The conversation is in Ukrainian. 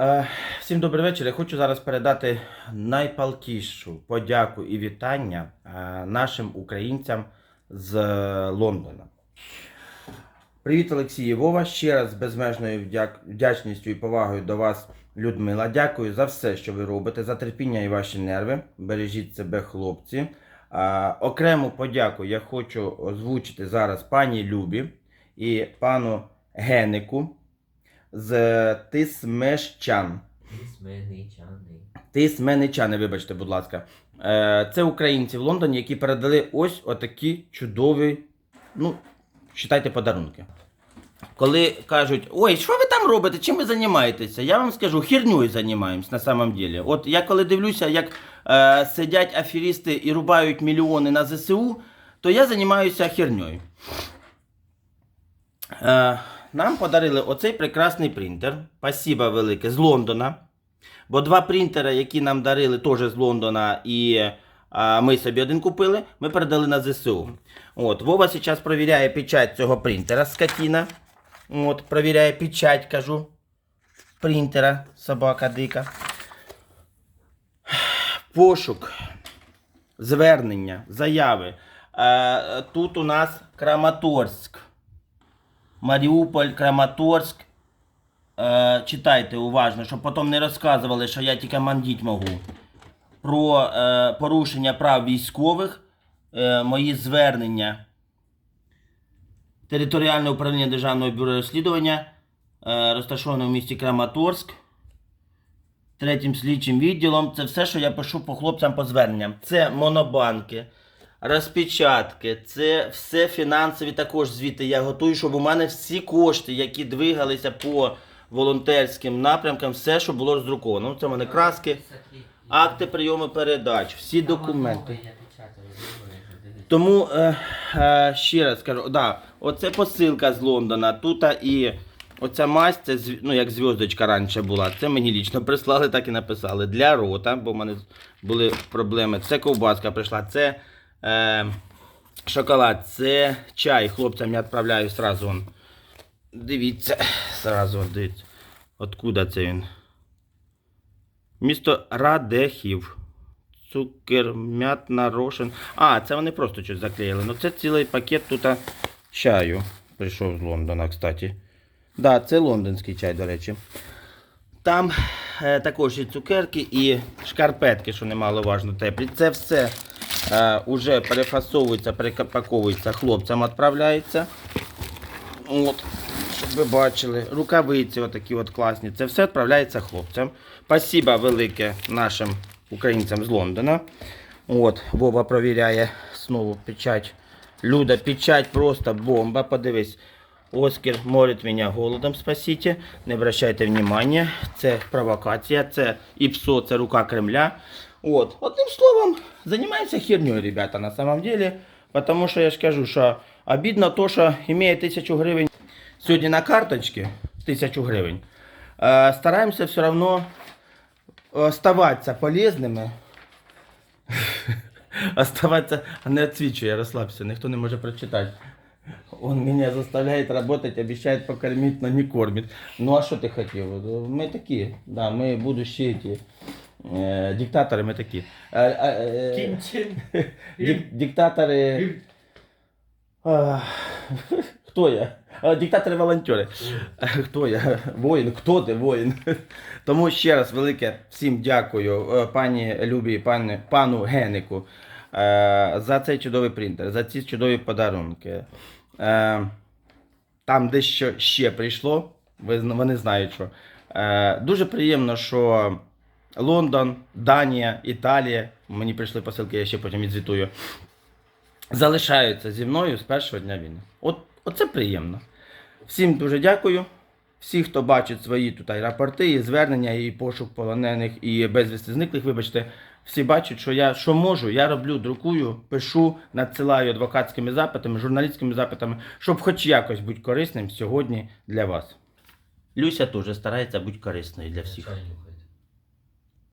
Е, Всім добрий вечір. Я хочу зараз передати найпалтішу подяку і вітання е, нашим українцям з е, Лондона. Привіт, Олексій Вова. Ще раз з безмежною вдячністю і повагою до вас, Людмила. Дякую за все, що ви робите, за терпіння і ваші нерви. Бережіть себе, хлопці. Окрему подяку я хочу озвучити зараз пані Любі і пану Генику з Тисмещан. Тисменичани. Тисменичани, вибачте, будь ласка. Е, Це українці в Лондоні, які передали ось отакі чудові, ну, вважайте, подарунки. Коли кажуть, ой, що ви там робите, чим ви займаєтеся? Я вам скажу, херньою займаємось на самом деле. От я коли дивлюся, як е, сидять аферісти і рубають мільйони на ЗСУ, то я займаюся херньою. Е, нам подарили оцей прекрасний принтер. Спасибо велике з Лондона. Бо два принтери, які нам дарили теж з Лондона, і а, ми собі один купили, ми передали на ЗСУ. От, Вова зараз перевіряє печать цього принтера скотіна. От, перевіряє печать, кажу. Принтера, собака дика. Пошук, звернення, заяви. Е, тут у нас Краматорськ. Маріуполь, Краматорськ. Е, читайте уважно, щоб потім не розказували, що я тільки мандіть можу. Про е, порушення прав військових, е, мої звернення. Територіальне управління Державного бюро розслідування, е, розташоване в місті Краматорськ. Третім слідчим відділом. Це все, що я пишу по хлопцям по зверненням. Це монобанки, розпечатки, це все фінансові також звіти. Я готую, щоб у мене всі кошти, які двигалися по волонтерським напрямкам, все, що було роздруковано. Ну, Це в мене краски, акти прийому передач, всі документи. Тому е, е, ще раз кажу, да, оце посилка з Лондона. Тут і оця масть, це ну, як зв'язочка раніше була. Це мені лічно прислали, так і написали. Для рота, бо в мене були проблеми. Це ковбаска прийшла, це е, шоколад, це чай. Хлопцям я відправляю сразу. Дивіться, сразу дивіться. Откуда це він? Місто Радехів. Цукер, м'ятна, рошен. А, це вони просто щось заклеїли. Ну це цілий пакет тут чаю. Прийшов з Лондона, кстати. Да, це лондонський чай, до речі. Там е, також і цукерки, і шкарпетки, що немаловажно теплі. Це все уже перефасовується, перепаковується, хлопцям відправляється. От, щоб ви бачили. Рукавиці отакі от класні. Це все відправляється хлопцям. Спасибо велике нашим українцям з Лондона. От, Вова провіряє знову печать. Люда, печать просто бомба. Подивись. Оскар морить мене голодом, спасите. Не обращайте внимания. Це провокація, це ІПСО, це рука Кремля. От. Одним словом, займаємося херню, ребята, на самом деле. Потому що я ж кажу, що обідно то, що имея тисячу гривень сьогодні на карточці, тисячу гривень, е, стараємося все одно оставатися полезними. Оставаться, а не отсвечивай, расслабься, никто не может прочитать. Он меня заставляет работать, обещает покормить, но не кормит. Ну а что ты хотел? Мы такие, да, мы будущие эти э, диктаторы, мы такие. А, а, э, Кінчин. дик- диктаторы... А, Кто я? А, Диктатори-волонтери. Хто я? Воїн? Хто ти воїн? Тому ще раз велике всім дякую е, пані Любі і пані, пану Генику е, за цей чудовий принтер, за ці чудові подарунки. Е, Там дещо ще прийшло, ви зна- вони знають, що. Е, Дуже приємно, що Лондон, Данія, Італія, мені прийшли посилки, я ще потім відзвітую, залишаються зі мною з першого дня війни. От, оце приємно. Всім дуже дякую. Всі, хто бачить свої тут і рапорти, і звернення, і пошук полонених, і безвісти зниклих, вибачте, всі бачать, що я що можу, я роблю, друкую, пишу, надсилаю адвокатськими запитами, журналістськими запитами, щоб хоч якось бути корисним сьогодні для вас. Люся теж старається бути корисною для всіх.